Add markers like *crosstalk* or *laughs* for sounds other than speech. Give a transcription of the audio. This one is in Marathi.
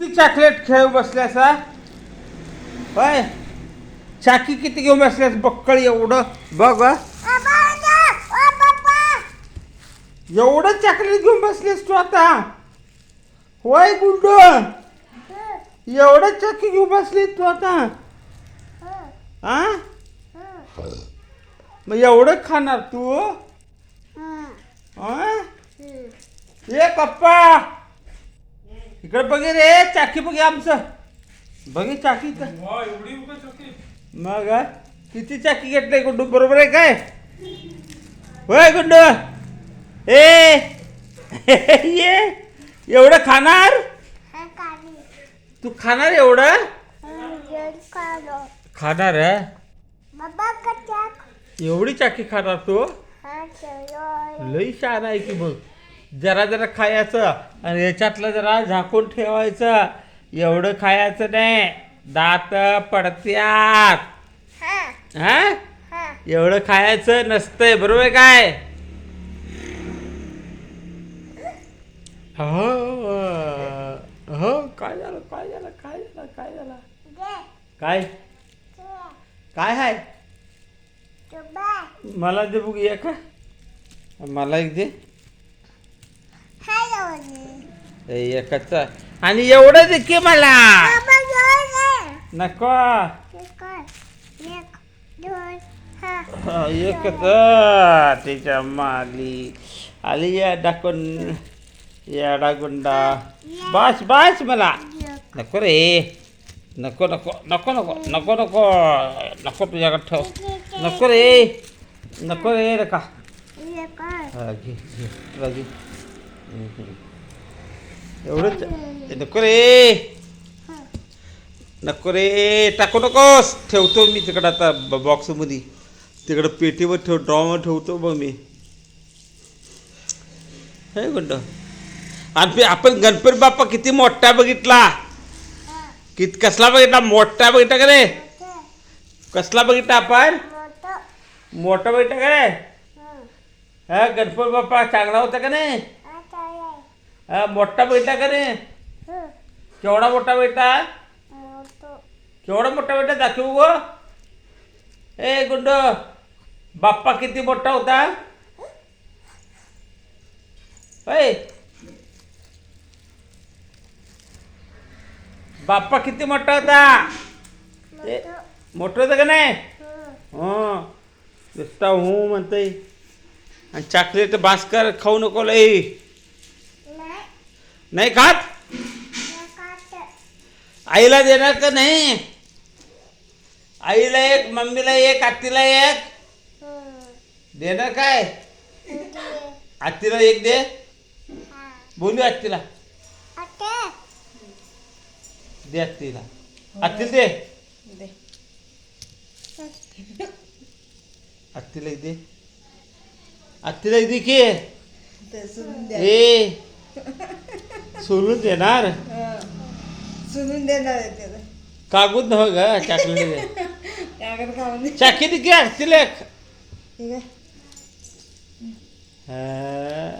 किती चॉकलेट खेळ बसल्यास हा? होय? चाकी किती घेऊन बसल्यास बक्कळ एवढं? बघ एवढं चॉकलेट घेऊन बसलेस तू आता? होय गुंड? एवढं चाकी घेऊन बसलीस तू आता? हा? मग एवढं खाणार तू? आ ये पप्पा इकडे बघे रे चाकी बघे आमचं. बघे चाकी तर वा एवढी उगा चौकी. मग हा? किती चाकी घेतले गुंडू बरोबर आहे काय? होय गुंडू. ए *laughs* ये. एवढं खाणार? तू खाणार एवढं? खाणार आहे? एवढी चाकी खाणार तू? लई छान आहे की बघ. जरा जरा खायचं आणि याच्यातलं जरा झाकून ठेवायचं. एवढं खायचं नाही. दात पडत्यात. हा. एवढं खायचं नसतंय बरोबर काय? हो हो काय झालं काय झालं काय झालं काय झालं? काय? काय आहे मला दे बघ एक मला एक दे ए, एकच आणि एवढं दे की मला नको. एकच त्याच्या माली आली या डाकून या डागुंडा बस बस मला. नको रे. नको नको नको नको नको नको. नको तुझ्याकडे ठेव. नको रे. नको रे नका एवढंच नको रे. नको रे. टाकू नकोस. ठेवतो मी तिकडं आता बॉक्समध्ये तिकडं पेटीवर ठेव ड्रॉवर ठेवतो बघ मी. हे गुंड. आणि आपण गणपती बाप्पा किती मोठा बघितला. कित कसला बघितला? मोठा बघितला का रे कसला बघितला आपण? मोठा. बघितला का रे हा गणपती बाप्पा चांगला होता का नाही? हा मोठा बघितला का रे? केवढा मोठा बघितला केवढा मोठा बेटा दाखवू गो. ए गुंड बाप्पा किती मोठा होता? होय बाप्पा किती मोठा होता? ए, मोठं. होतं का नाही? हो. नुसता हो म्हणतंय. आणि चॉकलेट भास्कर खाऊ नको लई. नाही खात? आईला देणार का नाही. आईला एक मम्मीला एक आत्तीला एक. देणार काय? आत्तीला एक दे. बोलू आत्तीला. दे आत्तीला. आत्तीला दे. आत्तीला एक दे. आत्तीला एक दे की. ए. सोलून देणार? सुनून देणार आहे त्याला. कागद नव्ह ग चॉकलेट *laughs* कागद खाऊन चाकी आत्तीला एक हा.